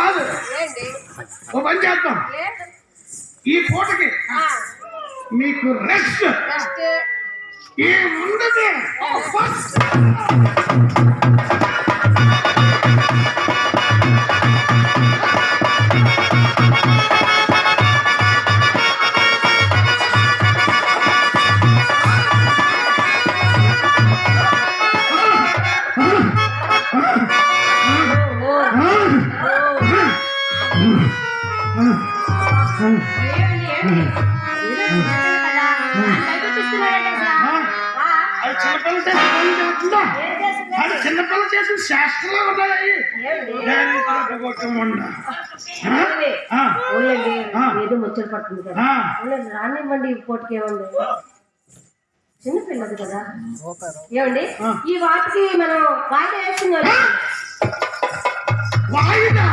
కాదు. ఓ పని చేద్దాం. ఈ పూటకి మీకు రెస్ట్. ఏముండదు ఫస్ట్. అది చిన్నపిల్ల చేసిన? అది చిన్నపిల్ల శాస్త్రంలో ఉన్నాయి. ఏదో ముచ్చట పడుతుంది కదా రానివ్వండి పూటకి ఏమండి? చిన్నపిల్లది కదా ఏమండి. ఈ వాటికి మనం వాయిదా వేస్తున్నాం. వాయిదా?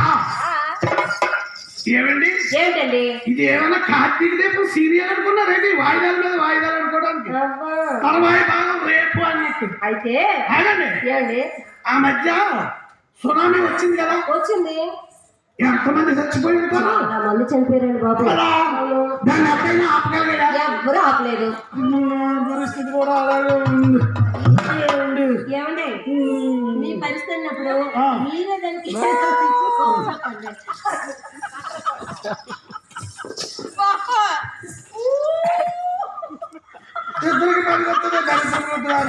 ఏమండి? ఏమిటండి ఇది ఏమైనా కార్తీక దీపం సీరియల్ అనుకున్నారండి వాయిదాల మీద వాయిదాలు అనుకోవడానికి. తర్వాయి భాగం రేపు అన్నట్టు అయితే? ఏమండి? ఆ మధ్య సునామీ వచ్చింది కదా? వచ్చింది. ఎంతమంది చచ్చిపోయి ఉంటారు? నా మంది చనిపోయారండి బాబు. దాన్ని ఎప్పుడైనా ఆపగలిగా ఎవ్వరూ ఆపలేదు. పరిస్థితి కూడా అలాగే ఉంది. ఏమండి? మీ పరిస్థితి అన్నప్పుడు. మీరే దానికి. ఇద్దరికి పని వస్తుంది దరిద్రం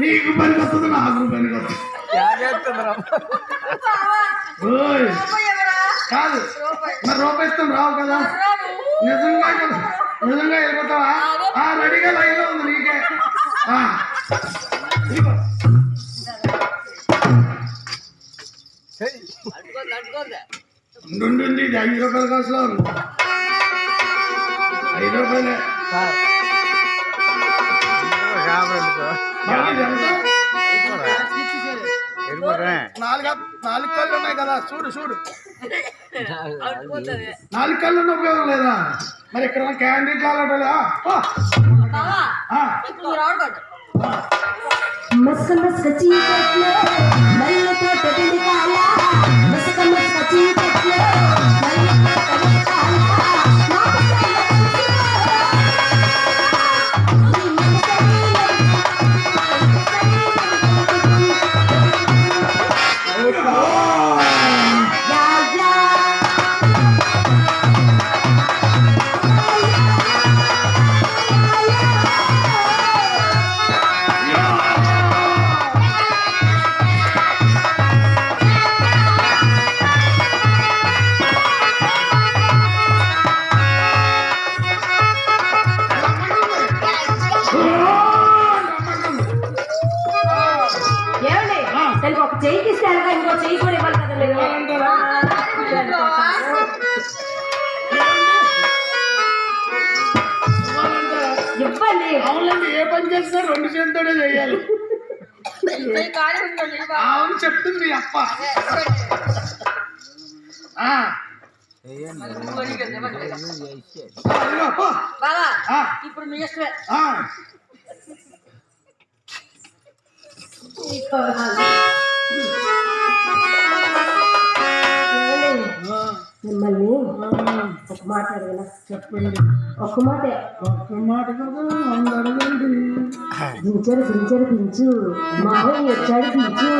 నీకు పని వస్తుంది నాకు పని వస్తుంది కాదు. మరి రూపాయి ఇస్తాం రావు కదా. నిజంగా కదా నిజంగా వెళ్ళిపోతావా? ఆ రెడీగా లైన్లో ఉంది నీకే. ఉండు, ఉండు, ఉండు, ఇది ఐదు రూపాయల కాసులో ఐదు రూపాయలే? నాలుగు నాలుగు కళ్ళు ఉన్నాయి కదా చూడు చూడు. నాలుగు కళ్ళు ఉన్న ఉపయోగం లేదా? మరి ఇక్కడ క్యాండిడేట్ చీకట్లో మల్లెతో చెయ్యికి ఇస్తారుగా ఇంకో చెయ్యి కూడా ఇవ్వాలి ఇవ్వండి. అవునండి ఏ పని చేసినా రెండు చేతులతోనే చేయాలి. అవును చెప్తుంది అప్ప. ఇప్పుడు మీ ఇష్టమే. ఆ. మిమ్మల్ని ఒక మాట అడగనా? చెప్పండి. ఒక్క మాటే. ఒక్క మాట కదా వంద అడగండి. పించరు పించరు పించు మావయ్య వచ్చాడు పించు